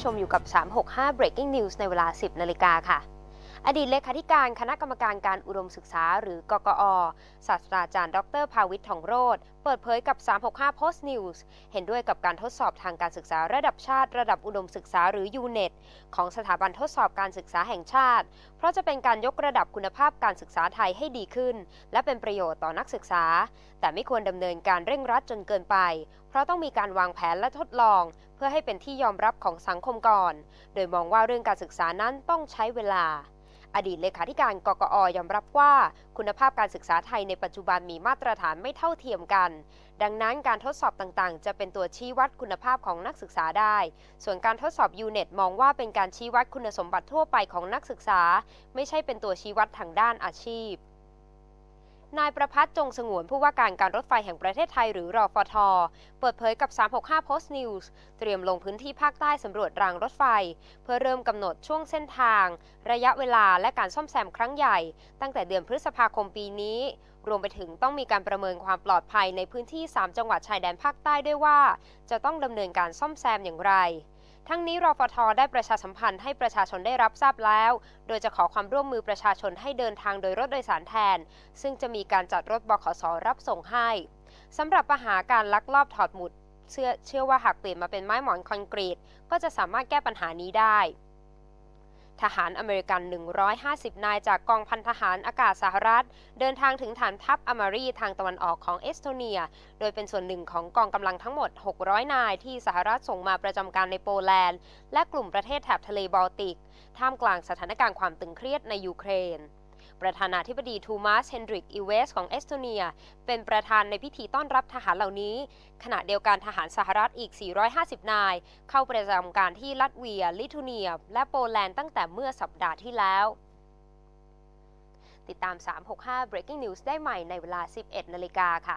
ู้ชมอยู่กับ 365 breaking news ในเวลา 10 นาฬิกาค่ะ อดีตเลขาธิการคณะกรรมการการอุดมศึกษาหรือกกอ ศาสตราจารย์ ดรภาวิททองโรธเปิดเผยกับ 365 Post News เห็นด้วยกับการทดสอบทางการศึกษาระดับชาติ ระดับอุดมศึกษาหรือ UNET ของสถาบันทดสอบการศึกษาแห่งชาติ เพราะจะเป็นการยกระดับคุณภาพการศึกษาไทยให้ดีขึ้น และเป็นประโยชน์ต่อนักศึกษา แต่ไม่ควรดำเนินการเร่งรัดจนเกินไป เพราะต้องมีการวางแผนและทดลอง เพื่อให้เป็นที่ยอมรับของสังคมก่อน โดยมองว่าเรื่องการศึกษานั้นต้องใช้เวลา อดีตเลขาธิการกกอยอมรับว่า คุณภาพการศึกษาไทยในปัจจุบันมีมาตรฐานไม่เท่าเทียมกัน ดังนั้นการทดสอบต่างๆ จะเป็นตัวชี้วัดคุณภาพของนักศึกษาได้ ส่วนการทดสอบยูเน็ตมองว่าเป็นการชี้วัดคุณสมบัติทั่วไปของนักศึกษา ไม่ใช่เป็นตัวชี้วัดทางด้านอาชีพ นายประพัฒน์จงสงวนผู้ว่าการการรถไฟแห่งประเทศไทยหรือรอฟท เปิดเผยกับ 365 Post News เตรียมลงพื้นที่ภาคใต้สำรวจรางรถไฟ เพื่อเริ่มกำหนดช่วงเส้นทาง ระยะเวลาและการซ่อมแซมครั้งใหญ่ ตั้งแต่เดือนพฤษภาคมปีนี้ รวมไปถึงต้องมีการประเมินความปลอดภัยในพื้นที่ 3 จังหวัดชายแดนภาคใต้ด้วยว่า จะต้องดำเนินการซ่อมแซมอย่างไร ทั้งนี้รอฟทได้ประชาสัมพันธ์ให้ประชาชนได้รับทราบแล้ว โดยจะขอความร่วมมือประชาชนให้เดินทางโดยรถโดยสารแทน ซึ่งจะมีการจัดรถบขสรับส่งให้สำหรับปัญหาการลักลอบถอดหมุดเชื่อเชื่อว่าหากเปลี่ยนมาเป็นไม้หมอนคอนกรีต ก็จะสามารถแก้ปัญหานี้ได้ ทหารอเมริกัน 150 นายจากกองพันทหารอากาศสหรัฐ เดินทางถึงฐานทัพอมารีทางตะวันออกของเอสโตเนีย โดยเป็นส่วนหนึ่งของกองกำลังทั้งหมด 600 นายที่สหรัฐส่งมาประจำการในโปแลนด์ และกลุ่มประเทศแถบทะเลบอลติก ท่ามกลางสถานการณ์ความตึงเครียดในยูเครน ประธานาธิบดีทูมัสเฮนดริกอิเวสของเอสโตเนีย เป็นประธานในพิธีต้อนรับทหารเหล่านี้ ขณะเดียวกันทหารสหรัฐอีก 450 นาย เข้าประจำการที่ลัตเวีย ลิทัวเนีย และโปแลนด์ตั้งแต่เมื่อสัปดาห์ที่แล้ว ติดตาม 365 breaking news ได้ใหม่ในเวลา 11 นาฬิกาค่ะ